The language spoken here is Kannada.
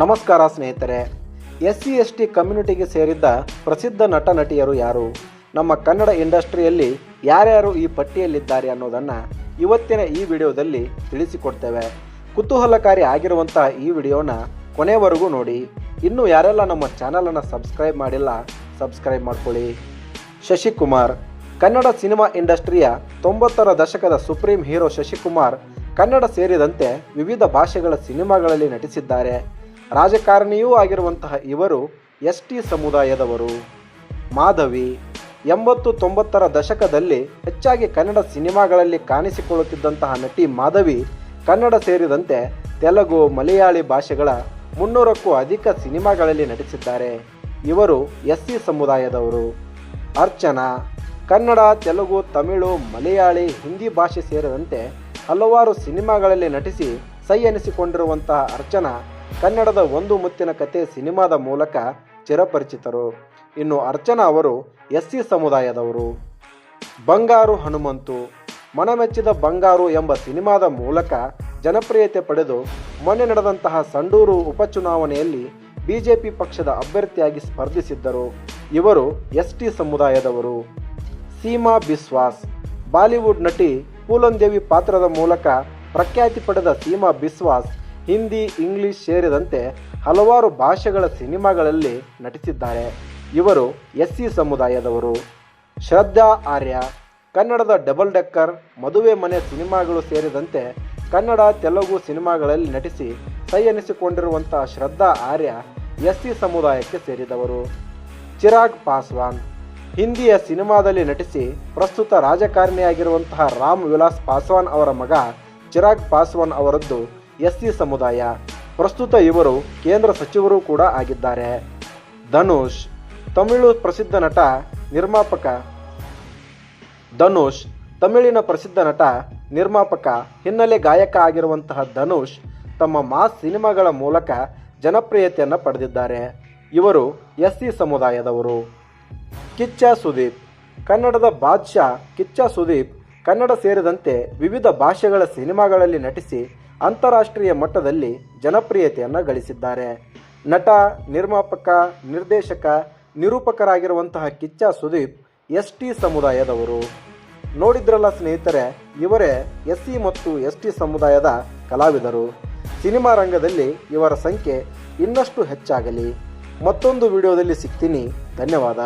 ನಮಸ್ಕಾರ ಸ್ನೇಹಿತರೆ. ಎಸ್ ಸಿ ಎಸ್ ಟಿ ಕಮ್ಯುನಿಟಿಗೆ ಸೇರಿದ್ದ ಪ್ರಸಿದ್ಧ ನಟ ನಟಿಯರು ಯಾರು? ನಮ್ಮ ಕನ್ನಡ ಇಂಡಸ್ಟ್ರಿಯಲ್ಲಿ ಯಾರ್ಯಾರು ಈ ಪಟ್ಟಿಯಲ್ಲಿದ್ದಾರೆ ಅನ್ನೋದನ್ನು ಇವತ್ತಿನ ಈ ವಿಡಿಯೋದಲ್ಲಿ ತಿಳಿಸಿಕೊಡ್ತೇವೆ. ಕುತೂಹಲಕಾರಿ ಆಗಿರುವಂತಹ ಈ ವಿಡಿಯೋನ ಕೊನೆವರೆಗೂ ನೋಡಿ. ಇನ್ನು ಯಾರೆಲ್ಲ ನಮ್ಮ ಚಾನಲನ್ನು ಸಬ್ಸ್ಕ್ರೈಬ್ ಮಾಡಿಲ್ಲ, ಸಬ್ಸ್ಕ್ರೈಬ್ ಮಾಡ್ಕೊಳ್ಳಿ. ಶಶಿಕುಮಾರ್. ಕನ್ನಡ ಸಿನಿಮಾ ಇಂಡಸ್ಟ್ರಿಯ ತೊಂಬತ್ತರ ದಶಕದ ಸುಪ್ರೀಂ ಹೀರೋ ಶಶಿಕುಮಾರ್ ಕನ್ನಡ ಸೇರಿದಂತೆ ವಿವಿಧ ಭಾಷೆಗಳ ಸಿನಿಮಾಗಳಲ್ಲಿ ನಟಿಸಿದ್ದಾರೆ. ರಾಜಕಾರಣಿಯೂ ಆಗಿರುವಂತಹ ಇವರು ಎಸ್ ಟಿ ಸಮುದಾಯದವರು. ಮಾಧವಿ ಎಂಬತ್ತು ತೊಂಬತ್ತರ ದಶಕದಲ್ಲಿ ಹೆಚ್ಚಾಗಿ ಕನ್ನಡ ಸಿನಿಮಾಗಳಲ್ಲಿ ಕಾಣಿಸಿಕೊಳ್ಳುತ್ತಿದ್ದಂತಹ ನಟಿ ಮಾಧವಿ ಕನ್ನಡ ಸೇರಿದಂತೆ ತೆಲುಗು, ಮಲಯಾಳಿ ಭಾಷೆಗಳ ಮುನ್ನೂರಕ್ಕೂ ಅಧಿಕ ಸಿನಿಮಾಗಳಲ್ಲಿ ನಟಿಸಿದ್ದಾರೆ. ಇವರು ಎಸ್ ಸಿ ಸಮುದಾಯದವರು. ಅರ್ಚನಾ ಕನ್ನಡ, ತೆಲುಗು, ತಮಿಳು, ಮಲಯಾಳಿ, ಹಿಂದಿ ಭಾಷೆ ಸೇರಿದಂತೆ ಹಲವಾರು ಸಿನಿಮಾಗಳಲ್ಲಿ ನಟಿಸಿ ಸೈ ಎನಿಸಿಕೊಂಡಿರುವಂತಹ ಅರ್ಚನಾ ಕನ್ನಡದ ಒಂದು ಮುತ್ತಿನ ಕತೆ ಸಿನಿಮಾದ ಮೂಲಕ ಚಿರಪರಿಚಿತರು. ಇನ್ನು ಅರ್ಚನಾ ಅವರು ಎಸ್ ಸಿ ಸಮುದಾಯದವರು. ಬಂಗಾರು ಹನುಮಂತು, ಮನಮೆಚ್ಚಿದ ಬಂಗಾರು ಎಂಬ ಸಿನಿಮಾದ ಮೂಲಕ ಜನಪ್ರಿಯತೆ ಪಡೆದು ಮೊನ್ನೆ ನಡೆದಂತಹ ಸಂಡೂರು ಉಪಚುನಾವಣೆಯಲ್ಲಿ ಬಿಜೆಪಿ ಪಕ್ಷದ ಅಭ್ಯರ್ಥಿಯಾಗಿ ಸ್ಪರ್ಧಿಸಿದ್ದರು. ಇವರು ಎಸ್ ಟಿ ಸಮುದಾಯದವರು. ಸೀಮಾ ಬಿಸ್ವಾಸ್, ಬಾಲಿವುಡ್ ನಟಿ ಪೂಲನ್ ದೇವಿ ಪಾತ್ರದ ಮೂಲಕ ಪ್ರಖ್ಯಾತಿ ಪಡೆದ ಸೀಮಾ ಬಿಸ್ವಾಸ್ ಹಿಂದಿ, ಇಂಗ್ಲಿಷ್ ಸೇರಿದಂತೆ ಹಲವಾರು ಭಾಷೆಗಳ ಸಿನಿಮಾಗಳಲ್ಲಿ ನಟಿಸಿದ್ದಾರೆ. ಇವರು ಎಸ್ ಸಿ ಸಮುದಾಯದವರು. ಶ್ರದ್ಧಾ ಆರ್ಯ, ಕನ್ನಡದ ಡಬಲ್ ಡೆಕ್ಕರ್, ಮದುವೆ ಮನೆ ಸಿನಿಮಾಗಳು ಸೇರಿದಂತೆ ಕನ್ನಡ, ತೆಲುಗು ಸಿನಿಮಾಗಳಲ್ಲಿ ನಟಿಸಿ ಸೈ ಎನಿಸಿಕೊಂಡಿರುವಂತಹ ಶ್ರದ್ಧಾ ಆರ್ಯ ಎಸ್ ಸಿ ಸಮುದಾಯಕ್ಕೆ ಸೇರಿದವರು. ಚಿರಾಗ್ ಪಾಸ್ವಾನ್, ಹಿಂದಿಯ ಸಿನಿಮಾದಲ್ಲಿ ನಟಿಸಿ ಪ್ರಸ್ತುತ ರಾಜಕಾರಣಿಯಾಗಿರುವಂತಹ ರಾಮ್ ವಿಲಾಸ್ ಪಾಸ್ವಾನ್ ಅವರ ಮಗ ಚಿರಾಗ್ ಪಾಸ್ವಾನ್ ಅವರದ್ದು ಎಸ್ ಸಿ ಸಮುದಾಯ. ಪ್ರಸ್ತುತ ಇವರು ಕೇಂದ್ರ ಸಚಿವರು ಕೂಡ ಆಗಿದ್ದಾರೆ. ಧನುಷ್, ತಮಿಳು ಪ್ರಸಿದ್ಧ ನಟ, ನಿರ್ಮಾಪಕ. ಧನುಷ್, ತಮಿಳಿನ ಪ್ರಸಿದ್ಧ ನಟ, ನಿರ್ಮಾಪಕ. ಹಿನ್ನೆಲೆ ಗಾಯಕ ಆಗಿರುವಂತಹ ಧನುಷ್ ತಮ್ಮ ಮಾಸ್ ಸಿನಿಮಾಗಳ ಮೂಲಕ ಜನಪ್ರಿಯತೆಯನ್ನು ಪಡೆದಿದ್ದಾರೆ. ಇವರು ಎಸ್ ಸಿ ಸಮುದಾಯದವರು. ಕಿಚ್ಚ ಸುದೀಪ್, ಕನ್ನಡದ ಬಾದ್ಶಾ ಕಿಚ್ಚ ಸುದೀಪ್ ಕನ್ನಡ ಸೇರಿದಂತೆ ವಿವಿಧ ಭಾಷೆಗಳ ಸಿನಿಮಾಗಳಲ್ಲಿ ನಟಿಸಿ ಅಂತಾರಾಷ್ಟ್ರೀಯ ಮಟ್ಟದಲ್ಲಿ ಜನಪ್ರಿಯತೆಯನ್ನು ಗಳಿಸಿದ್ದಾರೆ. ನಟ, ನಿರ್ಮಾಪಕ, ನಿರ್ದೇಶಕ, ನಿರೂಪಕರಾಗಿರುವಂತಹ ಕಿಚ್ಚ ಸುದೀಪ್ ಎಸ್ ಟಿ ಸಮುದಾಯದವರು. ನೋಡಿದ್ರಲ್ಲ ಸ್ನೇಹಿತರೆ, ಇವರೇ ಎಸ್ ಸಿ ಮತ್ತು ಎಸ್ ಟಿ ಸಮುದಾಯದ ಕಲಾವಿದರು. ಸಿನಿಮಾ ರಂಗದಲ್ಲಿ ಇವರ ಸಂಖ್ಯೆ ಇನ್ನಷ್ಟು ಹೆಚ್ಚಾಗಲಿ. ಮತ್ತೊಂದು ವಿಡಿಯೋದಲ್ಲಿ ಸಿಗ್ತೀನಿ. ಧನ್ಯವಾದ.